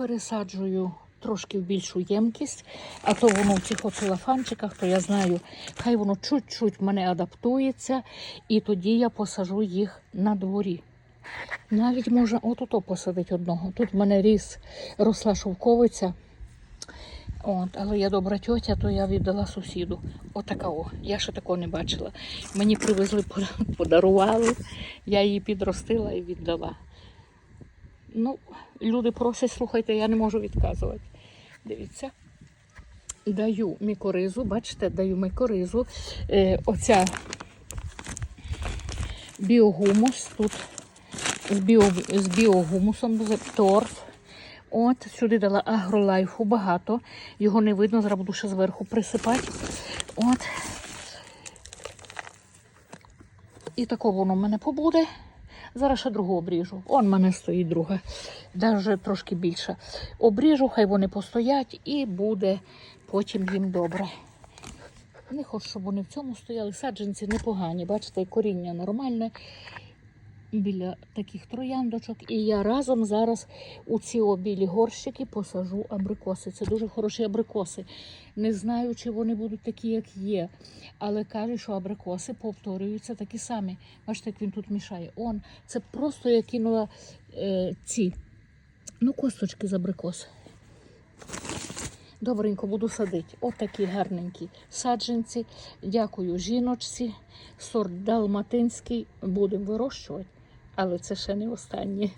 пересаджую трошки в більшу ємкість, а то воно в цих оцелофанчиках, то я знаю, хай воно чуть-чуть мене адаптується, і тоді я посажу їх на дворі. Навіть можна отут посадити одного. Тут в мене ріс, росла шовковиця. От, але я добра тьотя, то я віддала сусіду. Отака о. Я ще такого не бачила. Мені привезли, подарували, я її підростила і віддала. Ну, люди просять, слухайте, я не можу відказувати. Дивіться. Даю мікоризу, бачите, даю мікоризу. Е, оця біогумус тут з, біо, з біогумусом буде торф. От, сюди дала агролайфу багато. Його не видно, зараз буду ще зверху присипати. От. І тако воно в мене побуде. Зараз ще другу обріжу. Он мене стоїть друга, навіть трошки більше. Обріжу, хай вони постоять і буде потім їм добре. Не хочу, щоб вони в цьому стояли. Саджанці непогані, бачите, коріння нормальне біля таких трояндочок. І я разом зараз у ці білі горщики посажу абрикоси. Це дуже хороші абрикоси. Не знаю, чи вони будуть такі, як є. Але каже, що абрикоси повторюються такі самі. Бачите, як він тут мішає. Он, це просто я кинула е, ці ну, косточки з абрикос. Добренько буду садити. От такі гарненькі саджанці. Дякую жіночці. Сорт далматинський будемо вирощувати, але це ще не останнє.